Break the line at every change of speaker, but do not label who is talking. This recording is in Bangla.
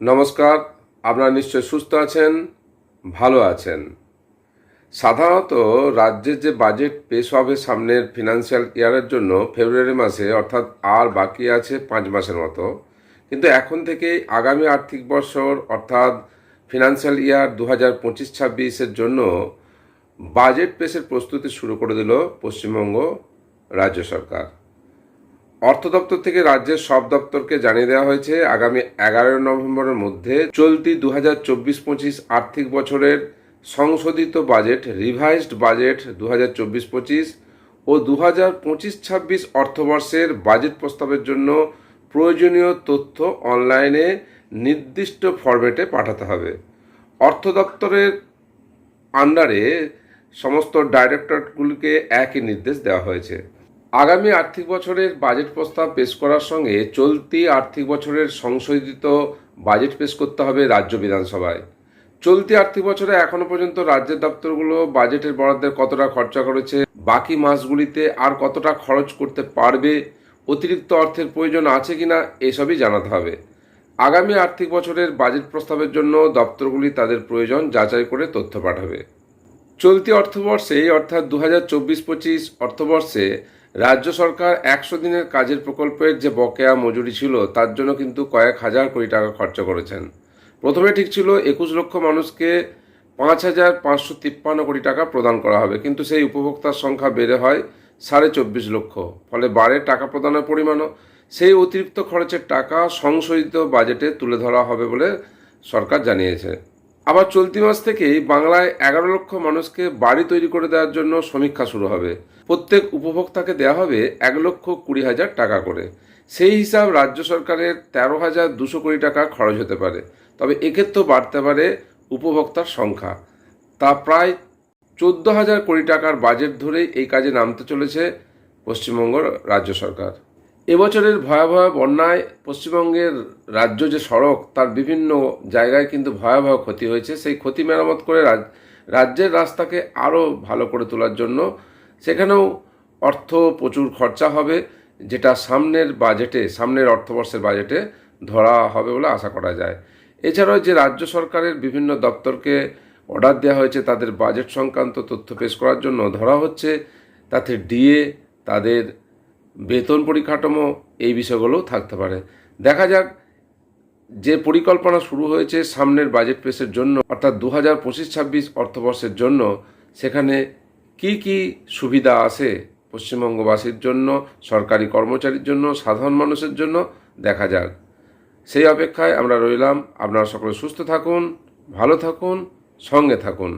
নমস্কার, আপনারা নিশ্চয় সুস্থ আছেন, ভালো আছেন। সাধারণত রাজ্যের যে বাজেট পেশ হবে সামনের ফিনান্সিয়াল ইয়ারের জন্য ফেব্রুয়ারি মাসে, অর্থাৎ আর বাকি আছে পাঁচ মাসের মতো, কিন্তু এখন থেকেই আগামী আর্থিক বছর, অর্থাৎ ফিনান্সিয়াল ইয়ার দু হাজার পঁচিশ ছাব্বিশের জন্য বাজেট পেশের প্রস্তুতি শুরু করে দিল পশ্চিমবঙ্গ রাজ্য সরকার। অর্থ দপ্তর থেকে রাজ্যের সব দপ্তরকে জানিয়ে দেওয়া হয়েছে, আগামী এগারোই নভেম্বরের মধ্যে চলতি দু হাজার চব্বিশ পঁচিশ আর্থিক বছরের সংশোধিত বাজেট, রিভাইজড বাজেট দু হাজার চব্বিশ পঁচিশ ও দু হাজার পঁচিশ ছাব্বিশ অর্থবর্ষের বাজেট প্রস্তাবের জন্য প্রয়োজনীয় তথ্য অনলাইনে নির্দিষ্ট ফরম্যাটে পাঠাতে হবে। অর্থ দপ্তরের আন্ডারে সমস্ত ডাইরেক্টরেটগুলিকে একই নির্দেশ দেওয়া হয়েছে। আগামী আর্থিক বছরের বাজেট প্রস্তাব পেশ করার সঙ্গে চলতি আর্থিক বছরের সংশোধিত বাজেট পেশ করতে হবে রাজ্য বিধানসভায়। চলতি আর্থিক বছরে এখনও পর্যন্ত রাজ্যের দপ্তরগুলো বাজেটের বরাদ্দের কতটা খরচা করেছে, বাকি মাসগুলিতে আর কতটা খরচ করতে পারবে, অতিরিক্ত অর্থের প্রয়োজন আছে কিনা এসবই জানাতে হবে। আগামী আর্থিক বছরের বাজেট প্রস্তাবের জন্য দপ্তরগুলি তাদের প্রয়োজন যাচাই করে তথ্য পাঠাবে। চলতি অর্থবর্ষে, অর্থাৎ দু হাজার চব্বিশ পঁচিশ অর্থবর্ষে রাজ্য সরকার একশো দিনের কাজের প্রকল্পের যে বকেয়া মজুরি ছিল, তার জন্য কিন্তু কয়েক হাজার কোটি টাকা খরচ করেছেন। প্রথমে ঠিক ছিল একুশ লক্ষ মানুষকে পাঁচ হাজার পাঁচশো তিপ্পান্ন কোটি টাকা প্রদান করা হবে, কিন্তু সেই উপভোক্তার সংখ্যা বেড়ে হয় সাড়ে চব্বিশ লক্ষ। ফলে বাড়ে টাকা প্রদানের পরিমাণও। সেই অতিরিক্ত খরচের টাকা সংশোধিত বাজেটে তুলে ধরা হবে বলে সরকার জানিয়েছে। আবার চলতি মাস থেকেই বাংলায় এগারো লক্ষ মানুষকে বাড়ি তৈরি করে দেওয়ার জন্য সমীক্ষা শুরু হবে। প্রত্যেক উপভোক্তাকে দেওয়া হবে এক লক্ষ কুড়ি হাজার টাকা করে। সেই হিসাব রাজ্য সরকারের তেরো হাজার দুশো কোটি টাকা খরচ হতে পারে। তবে এক্ষেত্রেও বাড়তে পারে উপভোক্তার সংখ্যা। তা প্রায় চোদ্দ হাজার কোটি টাকার বাজেট ধরেই এই কাজে নামতে চলেছে পশ্চিমবঙ্গ রাজ্য সরকার। এবছরের ভয়াবহ বন্যায় পশ্চিমবঙ্গের রাজ্য যে সড়ক, তার বিভিন্ন জায়গায় কিন্তু ভয়াবহ ক্ষতি হয়েছে। সেই ক্ষতি মেরামত করে রাজ- রাজ্যের রাস্তাকে আরও ভালো করে তোলার জন্য সেখানেও অর্থ প্রচুর খরচা হবে, যেটা সামনের বাজেটে, সামনের অর্থবর্ষের বাজেটে ধরা হবে বলে আশা করা যায়। এছাড়াও যে রাজ্য সরকারের বিভিন্ন দপ্তরকে অর্ডার দেওয়া হয়েছে, তাদের বাজেট সংক্রান্ত তথ্য পেশ করার জন্য ধরা হচ্ছে। তাতে ডিএ, তাদের বেতন পরিকাঠামো এই বিষয়গুলোও থাকতে পারে। দেখা যাক, যে পরিকল্পনা শুরু হয়েছে সামনের বাজেট পেশের জন্য, অর্থাৎ দু হাজার পঁচিশ ছাব্বিশ অর্থবর্ষের জন্য, সেখানে কি কি সুবিধা আছে পশ্চিমবঙ্গবাসীর জন্য, সরকারি কর্মচারীর জন্য, সাধারণ মানুষের জন্য? দেখা যাক। সেই অপেক্ষায় আমরা রইলাম। আপনারা সকলে সুস্থ থাকুন, ভালো থাকুন, সঙ্গে থাকুন।